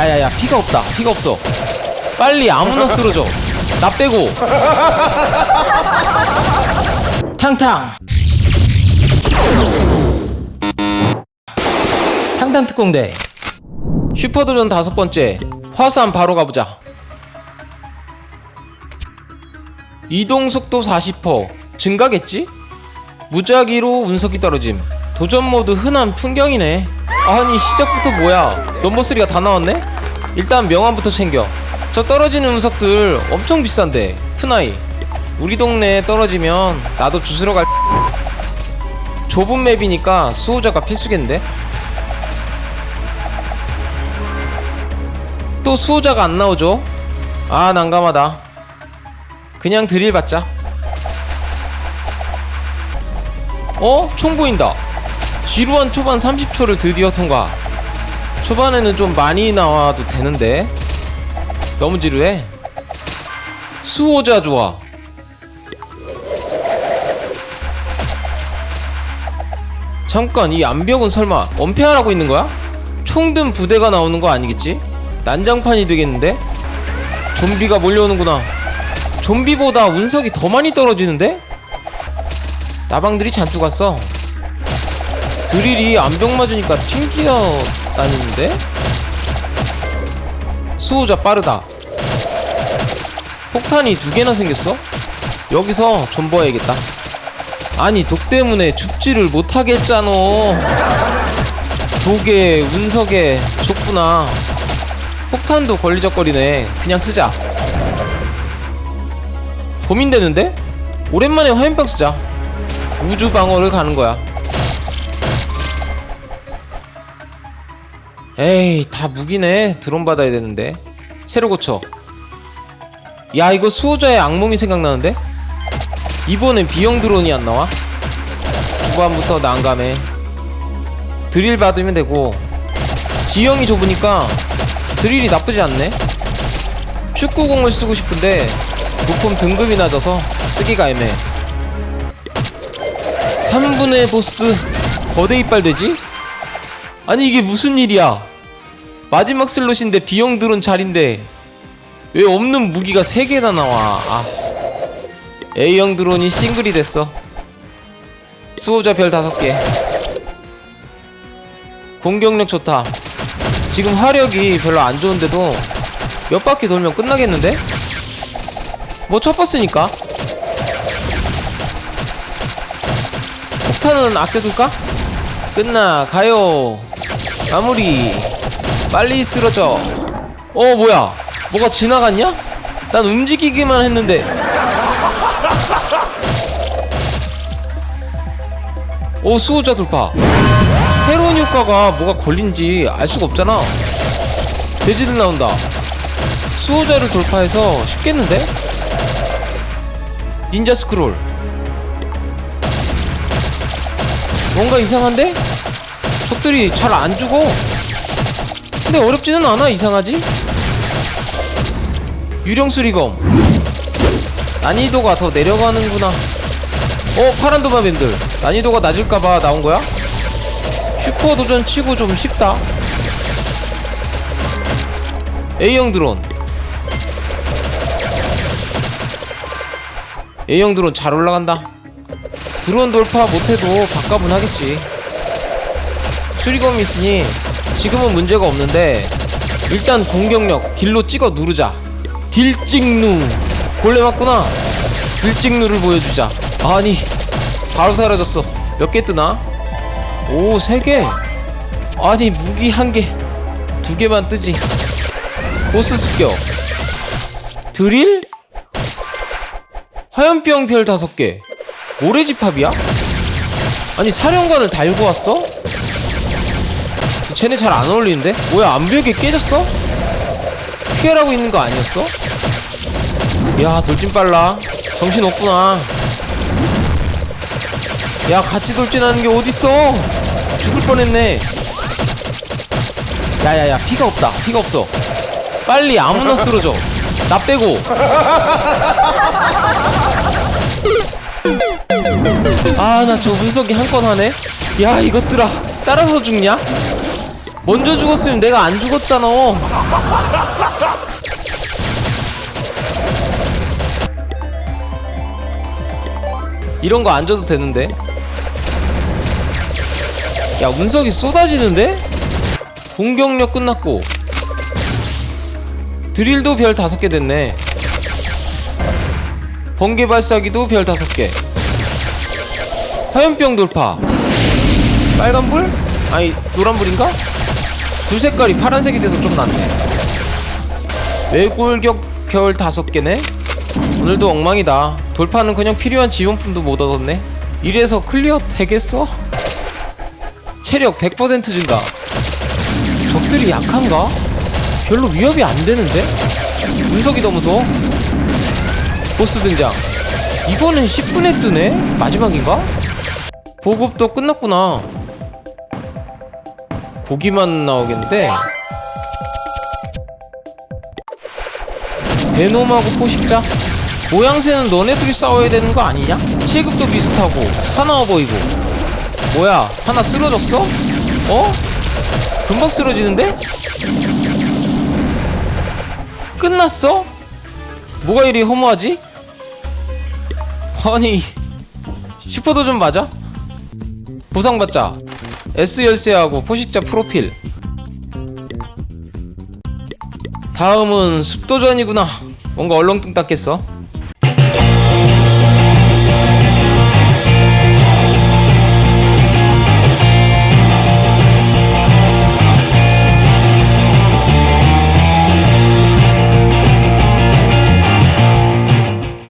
야야야 피가 없다. 피가 없어. 빨리 아무나 쓰러져 나 빼고. 탕탕. 탕탕 특공대. 슈퍼도전 다섯 번째. 화산 바로 가보자. 이동 속도 40% 증가겠지? 무작위로 운석이 떨어짐 도전 모드 흔한 풍경이네 아니 시작부터 뭐야 넘버 3가 다 나왔네? 일단 명함부터 챙겨 저 떨어지는 운석들 엄청 비싼데 푸나이 우리 동네에 떨어지면 나도 주스러 갈 좁은 맵이니까 수호자가 필수겠는데? 또 수호자가 안 나오죠? 아 난감하다 그냥 드릴 받자 어? 총 보인다 지루한 초반 30초를 드디어 통과 초반에는 좀 많이 나와도 되는데 너무 지루해 수호자 좋아 잠깐 이 암벽은 설마 엄폐하라고 있는 거야? 총 든 부대가 나오는 거 아니겠지? 난장판이 되겠는데? 좀비가 몰려오는구나 좀비보다 운석이 더 많이 떨어지는데? 나방들이 잔뜩 왔어 드릴이 암벽 맞으니까 튕기어 다니는데? 수호자 빠르다. 폭탄이 두 개나 생겼어? 여기서 존버해야겠다. 아니 독 때문에 줍지를 못하게 했잖아. 독에 운석에 좁구나. 폭탄도 걸리적거리네. 그냥 쓰자. 고민되는데? 오랜만에 화염병 쓰자. 우주 방어를 가는 거야 에이 다 무기네. 드론 받아야 되는데. 새로 고쳐. 야 이거 수호자의 악몽이 생각나는데? 이번엔 비형 드론이 안 나와? 주반부터 난감해. 드릴 받으면 되고. 지형이 좁으니까 드릴이 나쁘지 않네. 축구공을 쓰고 싶은데 부품 등급이 낮아서 쓰기가 애매해. 3분의 보스. 거대 이빨 되지? 아니 이게 무슨 일이야 마지막 슬롯인데 비형 드론 자리인데 왜 없는 무기가 3개나 나와? 아. A형 드론이 싱글이 됐어. 수호자 별 5개. 공격력 좋다. 지금 화력이 별로 안 좋은데도 몇 바퀴 돌면 끝나겠는데? 뭐첫 버스니까. 폭탄은 아껴둘까? 끝나 가요. 마무리 빨리 쓰러져. 어 뭐야? 뭐가 지나갔냐? 난 움직이기만 했는데. 오 수호자 돌파. 헤로인 효과가 뭐가 걸린지 알 수가 없잖아. 돼지들 나온다. 수호자를 돌파해서 쉽겠는데? 닌자 스크롤. 뭔가 이상한데? 적들이 잘 안 죽어 근데 어렵지는 않아 이상하지? 유령 수리검. 난이도가 더 내려가는구나. 어 파란 도마뱀들. 난이도가 낮을까봐 나온거야? 슈퍼 도전 치고 좀 쉽다. A형 드론. A형 드론 잘 올라간다. 드론 돌파 못해도 바꿔분 하겠지. 수리검이 있으니 지금은 문제가 없는데 일단 공격력 딜로 찍어 누르자 딜 찍누 골래 맞구나 딜 찍누를 보여주자 아니 바로 사라졌어 몇 개 뜨나? 오, 세 개. 아니, 무기 한 개, 두 개만 뜨지. 보스 습격. 드릴? 화염병 별 다섯 개. 모래집합이야? 아니, 사령관을 달고 왔어? 쟤네 잘 안 어울리는데? 뭐야, 암벽에 깨졌어? 피해라고 있는 거 아니었어? 야, 돌진 빨라. 정신 없구나. 야 같이 돌진하는 게 어딨어 죽을 뻔했네 야야야 피가 없다 피가 없어 빨리 아무나 쓰러져 나 빼고 아 나저 운석이 한 건 하네 야 이것들아 따라서 죽냐 먼저 죽었으면 내가 안 죽었잖아 이런 거 안 줘도 되는데 야 운석이 쏟아지는데? 공격력 끝났고 드릴도 별 다섯 개 됐네 번개 발사기도 별 다섯 개 화염병 돌파 빨간불? 아니 노란불인가? 불 색깔이 파란색이 돼서 좀 낫네 외골격 별 다섯 개네 오늘도 엉망이다 돌파는 그냥 필요한 지원품도 못 얻었네 이래서 클리어 되겠어? 체력 100% 증가 적들이 약한가? 별로 위협이 안 되는데? 운석이 더 무서워 보스 등장 이거는 10분에 뜨네? 마지막인가? 보급도 끝났구나 고기만 나오겠는데 베놈하고 포식자? 모양새는 너네들이 싸워야 되는 거 아니냐? 체급도 비슷하고 사나워 보이고 뭐야 하나 쓰러졌어? 어? 금방 쓰러지는데? 끝났어? 뭐가 이리 허무하지? 아니 슈퍼도전 맞아? 보상받자 S 열쇠하고 포식자 프로필. 다음은 숲도전이구나. 뭔가 얼렁뚱땅겠어